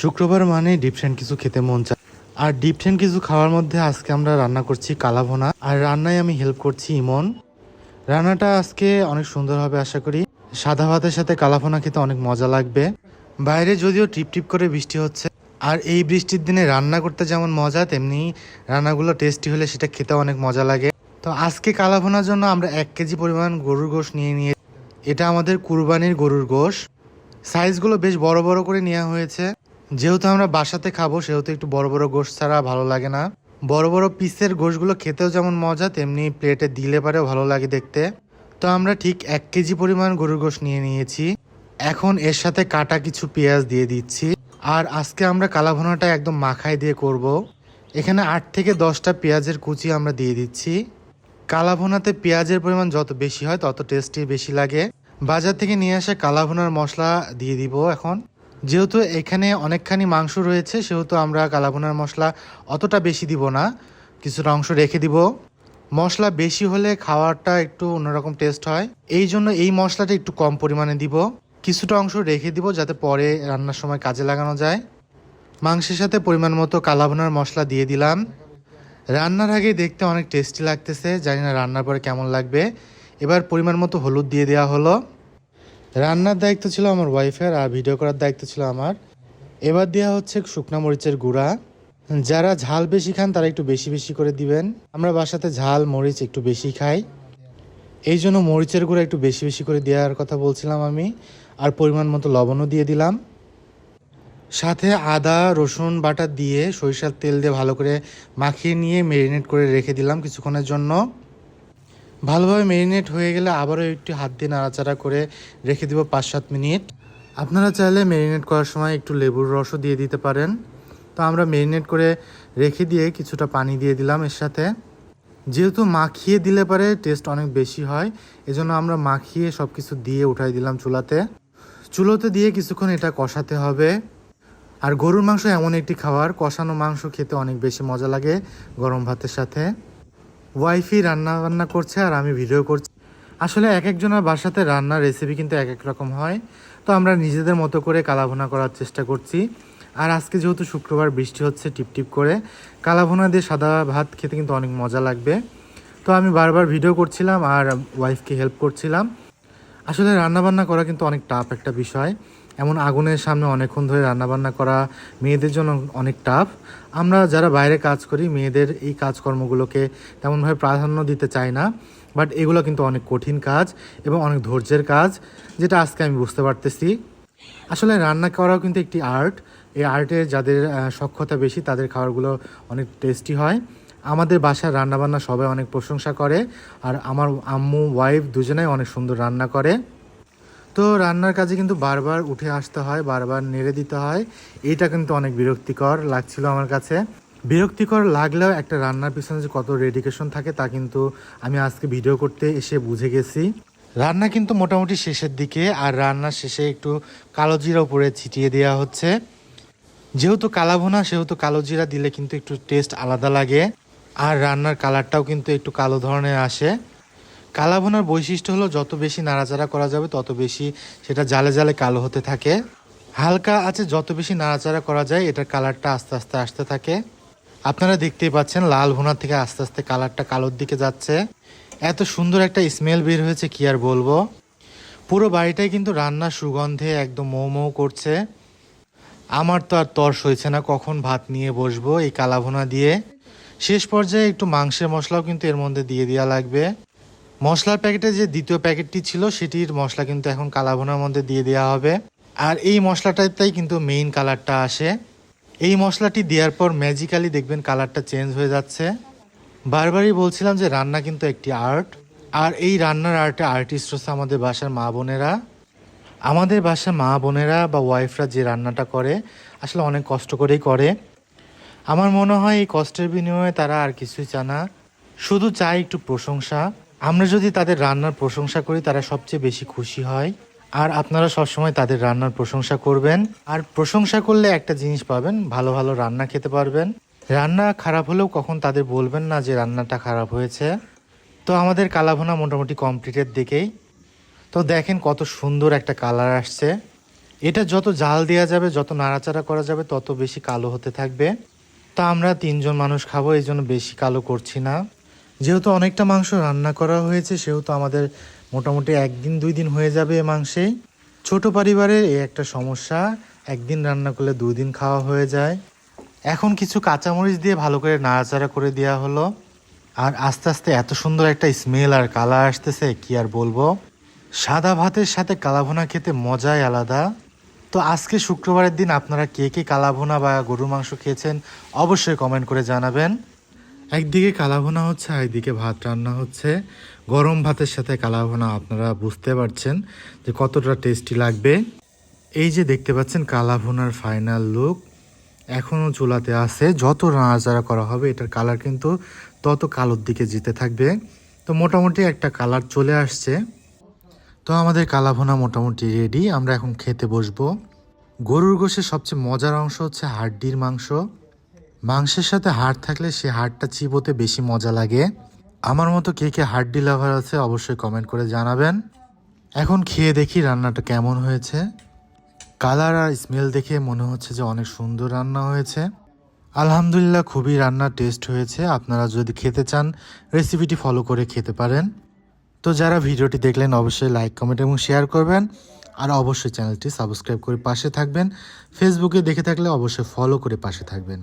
শুক্রবার মানে ডিপসেন্ট কিছু খেতে মন চায়। আর ডিপসেন্ট কিছু খাওয়ার মধ্যে আজকে আমরা রান্না করছি কালাভোনা। আর রান্নায় আমি হেল্প করছি ইমন। রান্নাটা আজকে অনেক সুন্দর হবে আশা করি। সাদা ভাতের সাথে কালাভোনা খেতে অনেক মজা লাগবে। বাইরে যদিও টিপ টিপ করে বৃষ্টি হচ্ছে, আর এই বৃষ্টির দিনে রান্না করতে যেমন মজা, তেমনি রান্নাগুলো টেস্টি হলে সেটা খেতে অনেক মজা লাগে। তো আজকে কালাভোনার জন্য আমরা এক কেজি পরিমাণ গরুর গোশ নিয়ে নিয়ে এটা আমাদের কুরবানির গরুর গোশ। সাইজগুলো বেশ বড় বড় করে নেওয়া হয়েছে। যেহেতু আমরা বাসাতে খাব, সেহেতু একটু বড় বড় গোশ ছাড়া ভালো লাগে না। বড় বড় পিসের গোশগুলো খেতেও যেমন মজা, তেমনি প্লেটে দিলে পারেও ভালো লাগে দেখতে। তো আমরা ঠিক এক কেজি পরিমাণ গরুর গোশ নিয়ে নিয়েছি। এখন এর সাথে কাটা কিছু পেঁয়াজ দিয়ে দিচ্ছি। আর আজকে আমরা কালাভোনাটা একদম মাখায় দিয়ে করব। এখানে আট থেকে দশটা পেঁয়াজের কুচি আমরা দিয়ে দিচ্ছি। কালাভুনাতে পেঁয়াজের পরিমাণ যত বেশি হয়, তত টেস্টি বেশি লাগে। বাজার থেকে নিয়ে আসা কালাভোনার মশলা দিয়ে দিব এখন। যেহেতু এখানে অনেকখানি মাংস রয়েছে, সেহেতু আমরা কালাভুনার মশলা অতটা বেশি দিব না। কিছুটা অংশ রেখে দিব। মশলা বেশি হলে খাওয়ারটা একটু অন্যরকম টেস্ট হয়। এই জন্য এই মশলাটা একটু কম পরিমাণে দিব। কিছুটা অংশ রেখে দিব যাতে পরে রান্নার সময় কাজে লাগানো যায়। মাংসের সাথে পরিমাণ মতো কালাভুনার মশলা দিয়ে দিলাম। রান্নার আগে দেখতে অনেক টেস্টি লাগতেছে, জানি না রান্নার পরে কেমন লাগবে। এবার পরিমাণ মতো হলুদ দিয়ে দেওয়া হলো। রান্নার দায়িত্ব ছিল আমার ওয়াইফের আর ভিডিও করার দায়িত্ব ছিল আমার। এবার দেওয়া হচ্ছে শুকনা মরিচের গুঁড়া। যারা ঝাল বেশি খান, তারা একটু বেশি বেশি করে দিবেন। আমরা বাসাতে ঝাল, মরিচ একটু বেশি খাই। এই জন্য মরিচের গুঁড়া একটু বেশি বেশি করে দেওয়ার কথা বলছিলাম আমি। আর পরিমাণ মতো লবণও দিয়ে দিলাম। সাথে আদা, রসুন বাটা দিয়ে সরিষার তেল দিয়ে ভালো করে মাখিয়ে নিয়ে মেরিনেট করে রেখে দিলাম কিছুক্ষণের জন্য। ভালোভাবে মেরিনেট হয়ে গেলে আবারও একটু হাত দিয়ে নাড়াচাড়া করে রেখে দিব পাঁচ সাত মিনিট। আপনারা চাইলে মেরিনেট করার সময় একটু লেবুর রসও দিয়ে দিতে পারেন। তো আমরা মেরিনেট করে রেখে দিয়ে কিছুটা পানি দিয়ে দিলাম এর সাথে। যেহেতু মাখিয়ে দিলে পারে টেস্ট অনেক বেশি হয়, এজন্য আমরা মাখিয়ে সব কিছু দিয়ে উঠাই দিলাম চুলাতে। চুলোতে দিয়ে কিছুক্ষণ এটা কষাতে হবে। আর গরুর মাংস এমন একটি খাবার, কষানো মাংস খেতে অনেক বেশি মজা লাগে গরম ভাতের সাথে। ওয়াইফি রান্না বান্না করছে আর আমি ভিডিও করছি। আসলে এক একজনের বাসাতে রান্নার রেসিপি কিন্তু এক এক রকম হয়। তো আমরা নিজেদের মতো করে কালাভোনা করার চেষ্টা করছি। আর আজকে যেহেতু শুক্রবার, বৃষ্টি হচ্ছে টিপটিপ করে। কালাভোনা দিয়ে সাদা ভাত খেতে কিন্তু অনেক মজা লাগবে। তো আমি বারবার ভিডিও করছিলাম আর ওয়াইফকে হেল্প করছিলাম। আসলে রান্নাবান্না করা কিন্তু অনেক টাফ একটা বিষয়। এমন আগুনের সামনে অনেকক্ষণ ধরে রান্নাবান্না করা মেয়েদের জন্য অনেক টাফ আমরা যারা বাইরে কাজ করি, মেয়েদের এই কাজকর্মগুলোকে তেমনভাবে প্রাধান্য দিতে চাই না। বাট এগুলো কিন্তু অনেক কঠিন কাজ এবং অনেক ধৈর্যের কাজ, যেটা আজকে আমি বুঝতে পারতেছি। আসলে রান্না করাও কিন্তু একটি আর্ট এই আর্টে যাদের সক্ষতা বেশি, তাদের খাবারগুলো অনেক টেস্টি হয়। আমাদের বাসার রান্নাবান্না সবাই অনেক প্রশংসা করে, আর আমার আম্মু ওয়াইফ দুজনেই অনেক সুন্দর রান্না করে। তো রান্নার কাজে কিন্তু বারবার উঠে আসতে হয়, বারবার নেড়ে দিতে হয়। এটা কিন্তু অনেক বিরক্তিকর লাগছিল আমার কাছে। বিরক্তিকর লাগলেও একটা রান্নার পিছনে যে কত ডেডিকেশন থাকে তা কিন্তু আমি আজকে ভিডিও করতে এসে বুঝে গেছি। রান্না কিন্তু মোটামুটি শেষের দিকে, আর রান্নার শেষে একটু কালো জিরা উপরে ছিটিয়ে দেওয়া হচ্ছে। যেহেতু কালাভুনা সেহেতু কালো জিরা দিলে কিন্তু একটু টেস্ট আলাদা লাগে। আর রান্নার কালারটাও কিন্তু একটু কালো ধরনের আসে। কালাভুনার বৈশিষ্ট্য হলো যত বেশি নাড়াচাড়া করা যাবে, তত বেশি সেটা জালে জালে কালো হতে থাকে। হালকা আছে, যত বেশি নাড়াচাড়া করা যায়, এটার কালারটা আস্তে আস্তে আসতে থাকে। আপনারা দেখতেই পাচ্ছেন, লাল ভুনার থেকে আস্তে আস্তে কালারটা কালোর দিকে যাচ্ছে। এত সুন্দর একটা স্মেল বের হয়েছে, কি আর বলব। পুরো বাড়িটাই কিন্তু রান্নার সুগন্ধে একদম মৌ মৌ করছে। আমার তো আর তর সইছে না, কখন ভাত নিয়ে বসবো এই কালাভুনা দিয়ে। শেষ পর্যায়ে একটু মাংসের মশলাও কিন্তু এর মধ্যে দিয়ে দেওয়া লাগবে। মশলার প্যাকেটে যে দ্বিতীয় প্যাকেটটি ছিল, সেটির মশলা কিন্তু এখন কালাভুনার মধ্যে দিয়ে দেওয়া হবে। আর এই মশলাটাতেই কিন্তু মেইন কালারটা আসে। এই মশলাটি দেওয়ার পর ম্যাজিক্যালি দেখবেন কালারটা চেঞ্জ হয়ে যাচ্ছে। বারবারই বলছিলাম যে রান্না কিন্তু একটি আর্ট আর এই রান্নার আর্টে আর্টিস্ট হচ্ছে আমাদের বাসার মা বোনেরা। আমাদের বাসার মা বোনেরা বা ওয়াইফরা যে রান্নাটা করে, আসলে অনেক কষ্ট করেই করে। আমার মনে হয় এই কষ্টের বিনিময়ে তারা আর কিছুই চায় না। শুধু চায় একটু প্রশংসা। আমরা যদি তাদের রান্নার প্রশংসা করি, তারা সবচেয়ে বেশি খুশি হয়। আর আপনারা সবসময় তাদের রান্নার প্রশংসা করবেন। আর প্রশংসা করলে একটা জিনিস পাবেন, ভালো ভালো রান্না খেতে পারবেন। রান্না খারাপ হলেও কখন তাদের বলবেন না যে রান্নাটা খারাপ হয়েছে। তো আমাদের কালাভোনা মোটামুটি কমপ্লিটের দিকেই। তো দেখেন কত সুন্দর একটা কালার আসছে। এটা যত জাল দেওয়া যাবে, যত নাড়াচাড়া করা যাবে, তত বেশি কালো হতে থাকবে। তা আমরা তিনজন মানুষ খাব, এই জন্য বেশি কালো করছি না। যেহেতু অনেকটা মাংস রান্না করা হয়েছে, সেহেতু আমাদের মোটামুটি একদিন, দুই দিন হয়ে যাবে এ মাংসে। ছোট পরিবারের এই একটা সমস্যা, একদিন রান্না করলে দুই দিন খাওয়া হয়ে যায়। এখন কিছু কাঁচামরিচ দিয়ে ভালো করে নাড়াচাড়া করে দেওয়া হলো। আর আস্তে আস্তে এত সুন্দর একটা স্মেল আর কালার আসতেছে, কি আর বলব? সাদা ভাতের সাথে কালাভুনা খেতে মজাই আলাদা। তো আজকে শুক্রবারের দিন আপনারা কে কে কালাভুনা বা গরুর মাংস খেয়েছেন, অবশ্যই কমেন্ট করে জানাবেন। একদিকে কালাভুনা হচ্ছে একদিকে ভাত রান্না হচ্ছে। গরম ভাতের সাথে কালাভুনা আপনারা বুঝতে পারছেন যে কতটা টেস্টি লাগবে। এই যে দেখতে পাচ্ছেন কালাভুনার ফাইনাল লুক এখনও চুলাতে আছে। যত নাড়াচাড়া করা হবে, এটার কালার কিন্তু তত কালোর দিকে যেতে থাকবে। তো মোটামুটি একটা কালার চলে আসছে। তো আমাদের কালাভুনা মোটামুটি রেডি আমরা এখন খেতে বসবো। গরুর গোশের সবচেয়ে মজার অংশ হচ্ছে হাড্ডির মাংস। মাংসের সাথে হাড় থাকলে সে হাড়টা চিবোতে বেশি মজা লাগে। আমার মতো কে কে হাড্ডি লাভার আছে অবশ্যই কমেন্ট করে জানাবেন। এখন খেয়ে দেখি রান্নাটা কেমন হয়েছে। কালার আর স্মেল দেখে মনে হচ্ছে যে অনেক সুন্দর রান্না হয়েছে। আলহামদুলিল্লাহ খুবই রান্না টেস্ট হয়েছে। আপনারা যদি খেতে চান, রেসিপিটি ফলো করে খেতে পারেন। তো যারা ভিডিওটি দেখলেন, অবশ্যই লাইক, কমেন্ট এবং শেয়ার করবেন। আর অবশ্যই চ্যানেলটি সাবস্ক্রাইব করে পাশে থাকবেন। ফেসবুকে দেখে থাকলে অবশ্যই ফলো করে পাশে থাকবেন।